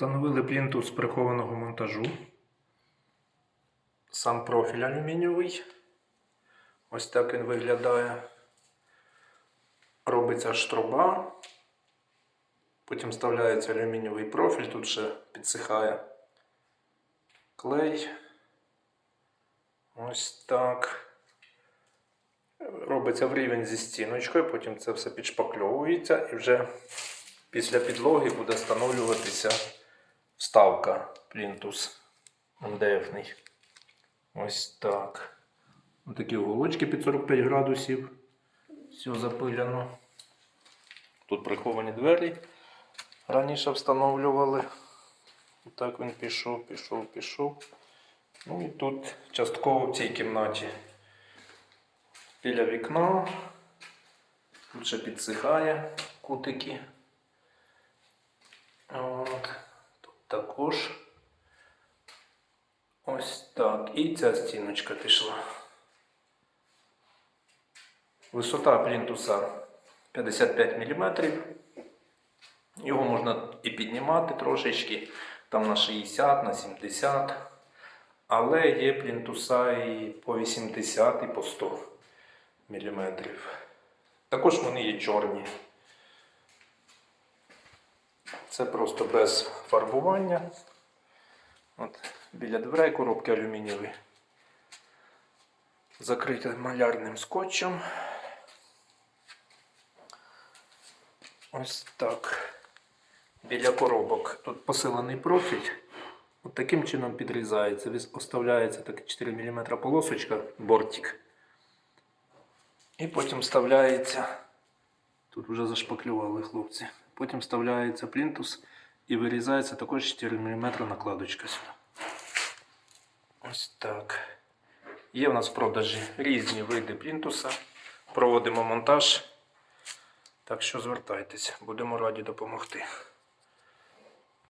Встановили плінтус прихованого монтажу. Сам профіль алюмінієвий. Ось так він виглядає. Робиться штруба. Потім вставляється алюмінієвий профіль, тут ще підсихає клей. Ось так. Робиться в рівень зі стіночкою, потім це все підшпакльовується і вже після підлоги буде встановлюватися вставка плінтус МДФний. Ось так. Ось такі уголочки під 45 градусів. Все запиляно. Тут приховані двері. Раніше встановлювали. Так він пішов, пішов, пішов. Ну і тут частково в цій кімнаті біля вікна. Тут ще підсихає кутики. От. Тут також. Ось так. І ця стіночка пішла. Висота плінтуса 55 мм. Його можна і піднімати трошечки, там на 60, на 70. Але є плінтуса і по 80, і по 100 мм. Також вони є чорні. Це просто без фарбування. От, біля дверей коробки алюмінієві. Закриті малярним скотчем. Ось так. Біля коробок тут посилений профіль. От таким чином підрізається. Оставляється так 4 мм полосочка, бортик. І потім вставляється. Тут вже зашпаклювали хлопці. Потім вставляється плінтус і вирізається також 4 мм накладочка сюди. Ось так. Є в нас в продажі різні види плінтуса. Проводимо монтаж. Так що звертайтеся, будемо раді допомогти.